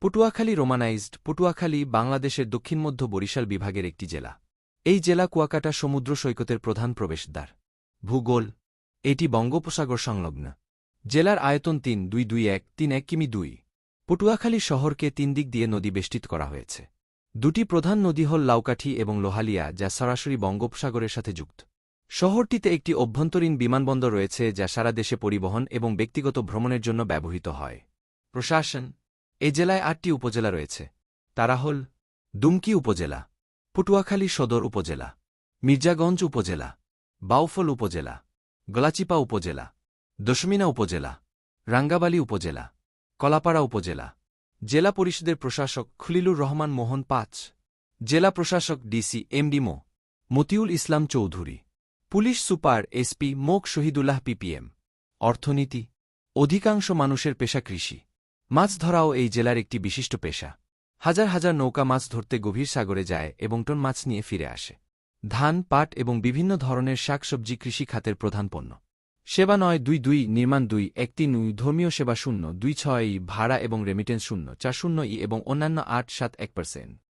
পটুয়াখালী রোমানাইজড পটুয়াখালী বাংলাদেশের দক্ষিণ মধ্য বরিশাল বিভাগের একটি জেলা। এই জেলা কুয়াকাটা সমুদ্র সৈকতের প্রধান প্রবেশদ্বার। ভূগোল। এটি বঙ্গোপসাগর সংলগ্ন। জেলার আয়তন তিন, দুই দুই, এক, তিন, এক কিমি দুই। পটুয়াখালী শহরকে তিন দিক দিয়ে নদী বেষ্টিত করা হয়েছে। দুটি প্রধান নদী হল লাউকাঠি এবং লোহালিয়া, যা সরাসরি বঙ্গোপসাগরের সাথে যুক্ত। শহরটিতে একটি অভ্যন্তরীণ বিমানবন্দর রয়েছে, যা সারা দেশে পরিবহন এবং ব্যক্তিগত ভ্রমণের জন্য ব্যবহৃত হয়। প্রশাসন। এ জেলায় আটটি উপজেলা রয়েছে। তারা হল দুমকি উপজেলা, পটুয়াখালী সদর উপজেলা, মির্জাগঞ্জ উপজেলা, বাউফল উপজেলা, গলাচিপা উপজেলা, দশমিনা উপজেলা, রাঙ্গাবালী উপজেলা, কলাপাড়া উপজেলা। জেলা পরিষদের প্রশাসক খলিলুর রহমান মোহন পাঁচ। জেলা প্রশাসক ডিসি এমডি মো, Motiul Islam Chowdhury. Police super SP মোক শহীদুল্লাহ পিপিএম অর্থনীতি, অধিকাংশ মানুষের পেশা কৃষি। মাছ ধরাও এই জেলার একটি বিশিষ্ট পেশা। হাজার হাজার নৌকা মাছ ধরতে গভীর সাগরে যায় এবং টন মাছ নিয়ে ফিরে আসে। ধান, পাট এবং বিভিন্ন ধরনের শাকসবজি কৃষি খাতের প্রধান পণ্য। সেবা নয় দুই দুই, নির্মাণ দুই, এক তিন ধর্মীয় সেবা শূন্য, দুই ছয়, ভাড়া এবং রেমিটেন্স শূন্য, চার শূন্য ই এবং অন্যান্য আট সাত এক পার্সেন্ট